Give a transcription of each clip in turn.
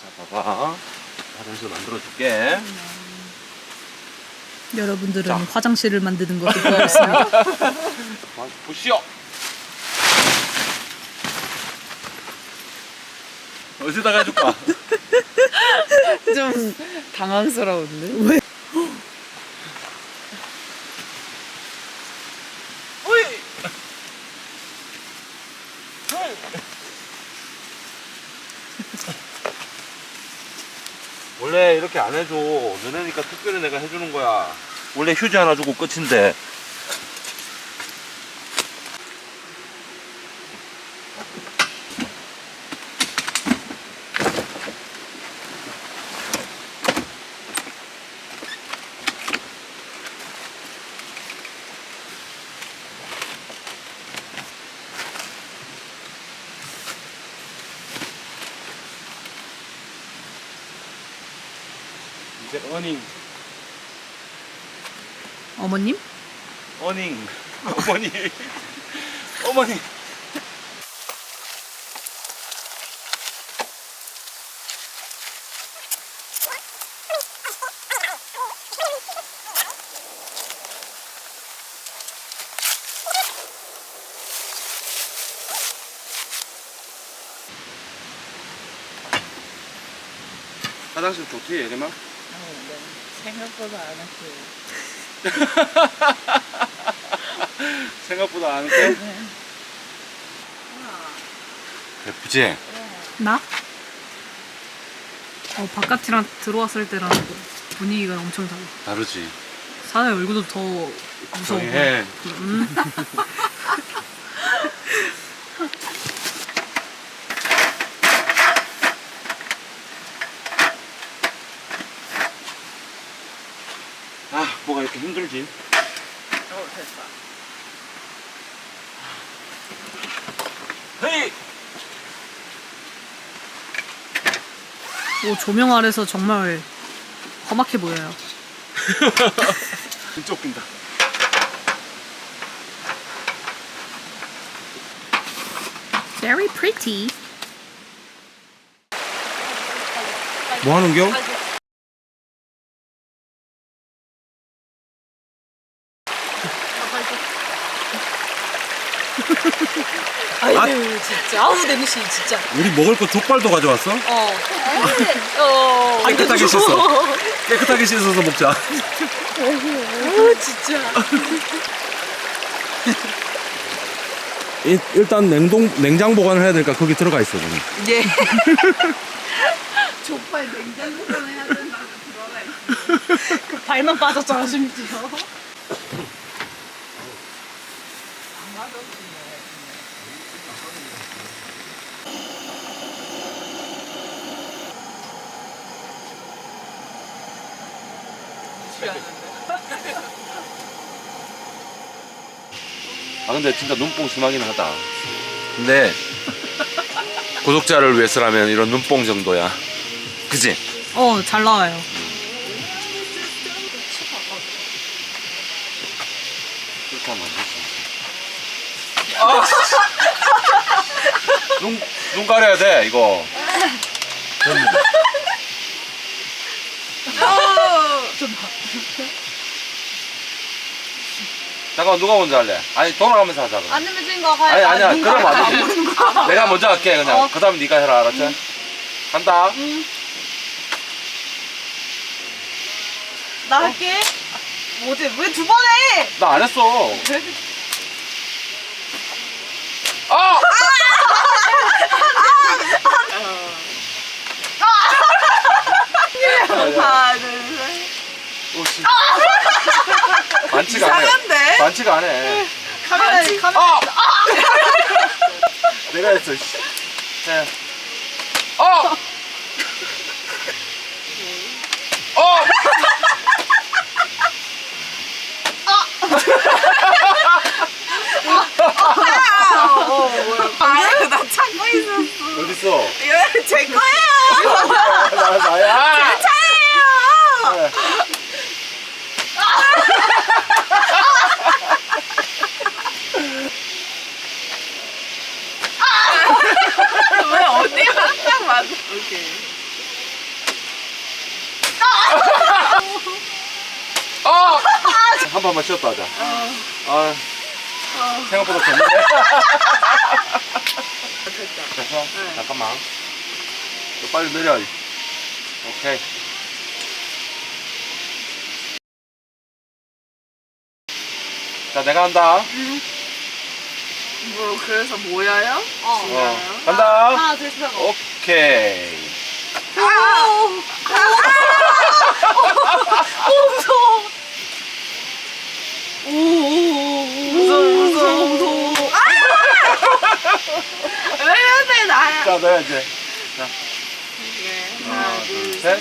자, 봐봐. 화장실 만들어줄게. 여러분들은 자. 화장실을 만드는 있습니다. 아, 보시오. 어디다가 해줄까? 좀 당황스러운데? 왜? 어이. 원래 이렇게 안 해줘. 너네니까 특별히 내가 해주는 거야. 원래 휴지 하나 주고 끝인데. 이제 어닝, 어머님? 어닝, 어머니, 어머니. 화장실 좋지, 예림아? 생각보다 안 했어요. 생각보다 안 돼? 예쁘지? 나? 어, 바깥이랑 들어왔을 때랑 분위기가 엄청 달라. 다르지. 사나의 얼굴도 더 무서워. 보여. 해. 음. 아, 뭐가 이렇게 힘들지? 어, 됐어. 헤이! 오, 조명 아래서 정말 험악해 보여요. Very pretty. 뭐 하는 겨? 아우, 냄새, 진짜. 우리 먹을 거 족발도 가져왔어? 어. 어. 깨끗하게 씻어. 깨끗하게 씻어서 먹자. 아우, 진짜. 일단 냉동 냉장 보관을 해야 되니까 거기 들어가 있어. 저는. 예. 족발 냉장고에 해야 된다고 들어가 있어. 그 발만 빠졌잖아, 심지어. 아 근데 진짜 눈뽕 심하긴 하다. 근데 구독자를 위해서라면 이런 눈뽕 정도야. 그지? 어, 잘 나와요. 그렇게 하면 안 되지. 아! 눈, 눈 가려야 돼, 이거. 잠깐만, 누가 먼저 할래? 아니, 돌아가면서 하자, 그럼. 안 내면 된거 아니, 아니야. 그럼 안 되지. 내가 먼저 할게, 그냥. 어. 그 다음에 네가 해라, 알았지? 간다. 나 할게. 뭐지? 왜 두 번 해? 나 안 했어. 아! 하나, 둘, 셋. 많지가 않아. 이상한데? 많지가 않아. 카메라에 카메라. 어! 아! 내가 했어. 씨. 네. 어! 어! 어! 어 어디 아, 있어? 이거 제 거예요. 나 나야. 차예요. 네. 한 번만 쉬었다 하자. 아, 생각보다 됐는데. 됐다. 됐어? 잠깐만. 너 빨리 내려. 오케이. 자, 내가 한다. 뭐 그래서 모여요? 어. 어, 간다. 하나, 둘, 셋 하고. 오케이. 오! 오, 무서워. 오, 오, 오, 무서워, 무서워, 무서워. 왜 이러네, 나야. 자, 너야 이제. 오케이. 하나, 둘, 셋.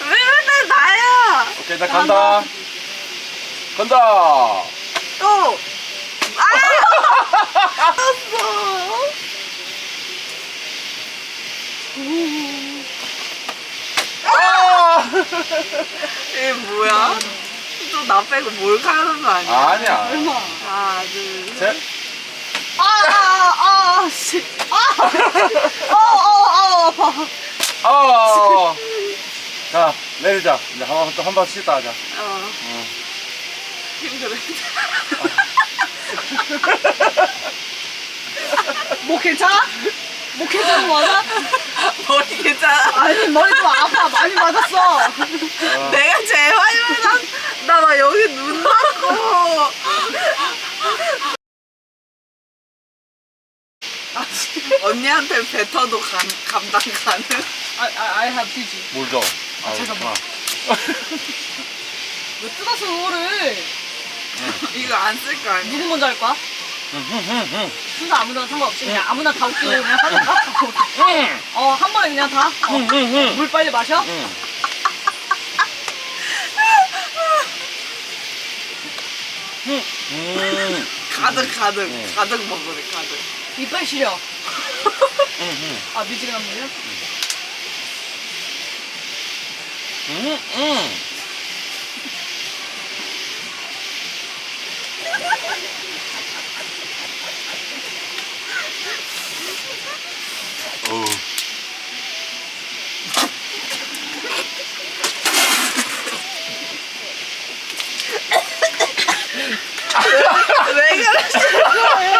왜 이러네, 나야. 오케이, 나 간다. 간다. 또. 아! 알았어. 아! 이게 뭐야? 또 나 빼고 몰카하는 거 아니야? 아니야. 하나, 둘, 셋. 셋. 아, 아, 아, 씨. 아! 어, 어, 어, 아파. 아. 자, 내리자. 이제 또한번 쉬다 하자. 어, 응. 힘들어. 목 괜찮아? 목 괜찮은 거 맞아? 머리 괜찮아? 아니, 머리 좀 아파. 많이 맞았어. 어. 내가 제일 맞았 나막 여기 눈 났고. 언니한테 뱉어도 감, 감당 가능? 아, 아, I have PG. 물 줘. 아, 잠깐만. 왜 뜯었어, 그거를? 이거 안 쓸 거 아니야? 누구 먼저 할 거야? 응, 응, 응, 응. 순서 아무나 상관없이 그냥 아무나 다 웃기고 그냥 하는 거야? 응, 어, 한 번에 그냥 다? 어. 응, 응, 응. 물 빨리 마셔? 응. 응. 음. 가득 가득 응. 가득 먹으래 가득. 이빨 시려. 응, 응. 아, 미지근한 물이야? 응, 응. 왜 그러시는 거예요?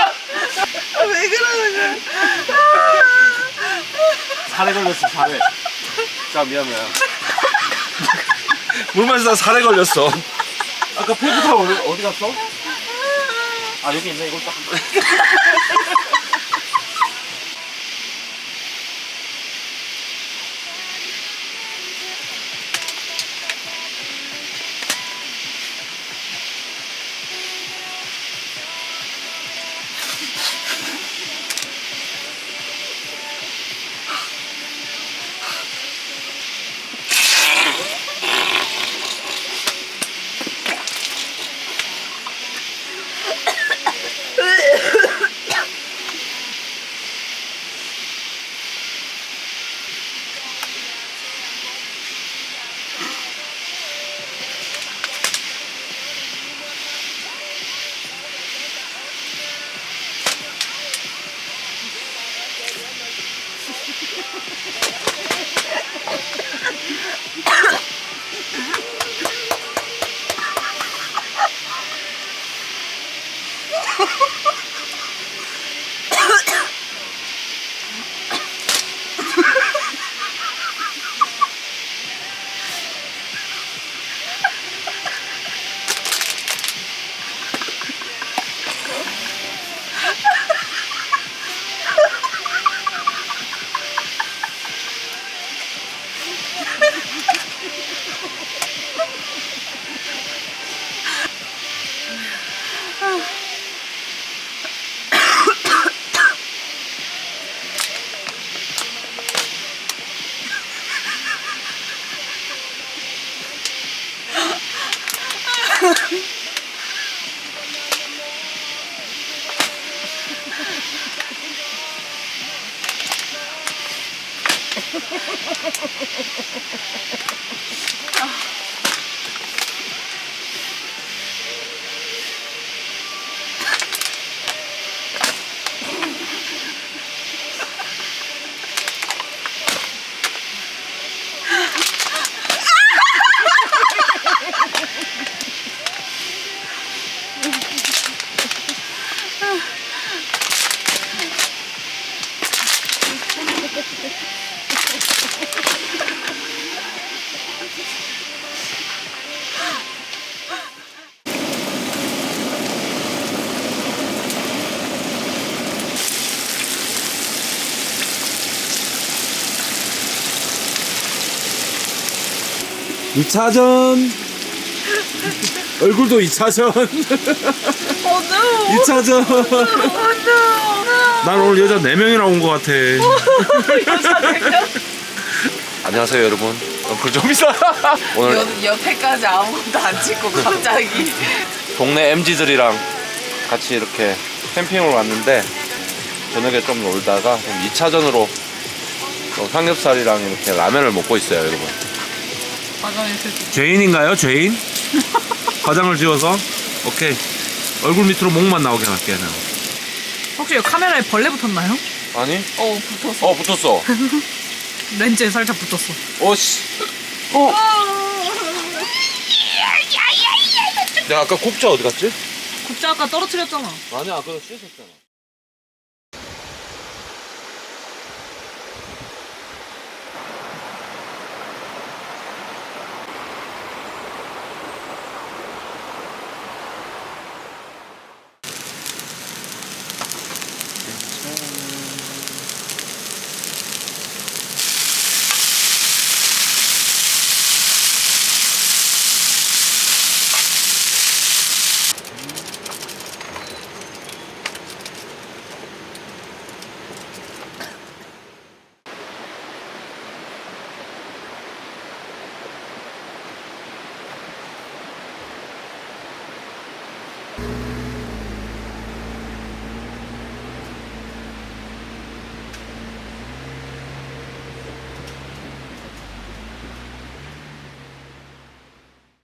왜 그러는 거야? 살에 걸렸어, 살에. 자, 미안, 미안. 물 마시다 살에 걸렸어. 아까 페이부터 어디, 어디 갔어? 아, 여기 있네. 이걸 딱. 2차전 얼굴도 2차전 어, no. 2차전 어, no. 난 오늘 여자 4명이나 온 것 같아 여자 대표. 안녕하세요 여러분 엉클 좀이다 오늘 여, 여태까지 아무것도 안 찍고 갑자기. 동네 MZ들이랑 같이 이렇게 캠핑을 왔는데 저녁에 좀 놀다가 2차전으로 삼겹살이랑 이렇게 라면을 먹고 있어요 여러분 죄인인가요 죄인? 화장을 지워서? 오케이 얼굴 밑으로 목만 나오게 할게 요 혹시 여기 카메라에 벌레 붙었나요? 아니? 어, 붙었어. 어 붙었어 렌즈에 살짝 붙었어. 오씨 어. 야 아까 국자 어디 갔지? 국자 아까 떨어뜨렸잖아. 아니야 아까 씻었잖아